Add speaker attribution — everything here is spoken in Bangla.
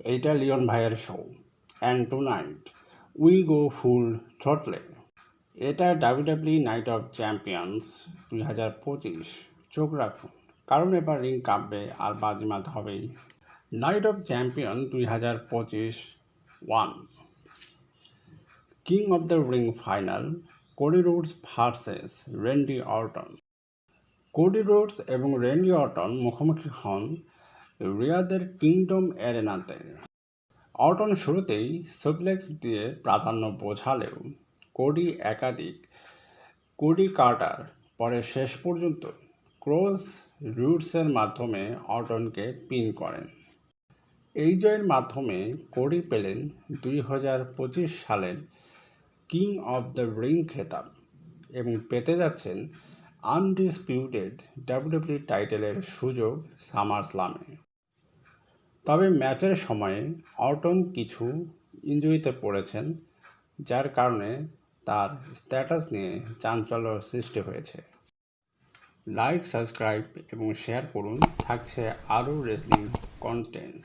Speaker 1: এইটা লিওন ভাইয়ের show and tonight we go full থ্রটলে এটা ডাব্লিউডাব্লিউ নাইট অফ চ্যাম্পিয়ন্স দুই হাজার পঁচিশ, চোখ রাখুন। কারণ এবার রিং কাঁপবে আর বাজিমাত হবেই। নাইট অফ চ্যাম্পিয়ন দুই হাজার পঁচিশ one king of the ring final Cody Rhodes versus Randy Orton Cody Rhodes এবং রেন্ডি অর্টন মুখোমুখি হন রিয়াদের কিংডম অ্যারেনাতে অর্টন শুরুতেই সুপ্লেক্স দিয়ে প্রাধান্য বোঝালেও কোডি একাধিক, কোডি কার্টার, পরে শেষ পর্যন্ত ক্রোজ রুটসের মাধ্যমে অর্টনকে পিন করেন। এই জয়ের মাধ্যমে কোডি পেলেন দুই হাজার পঁচিশ সালের কিং অফ দ্য রিং খেতাব এবং পেতে যাচ্ছেন আনডিসপিউটেড ডাব্লিউডাব্লিউ টাইটেলের সুযোগ সামার স্লামে তবে ম্যাচের সময়ে অটন কিছু ইঞ্জুরিতে পড়েছেন, যার কারণে তার স্ট্যাটাস নিয়ে চাঞ্চল্য সৃষ্টি হয়েছে। লাইক, সাবস্ক্রাইব এবং শেয়ার করুন, থাকছে আরও রেসলিং কন্টেন্ট।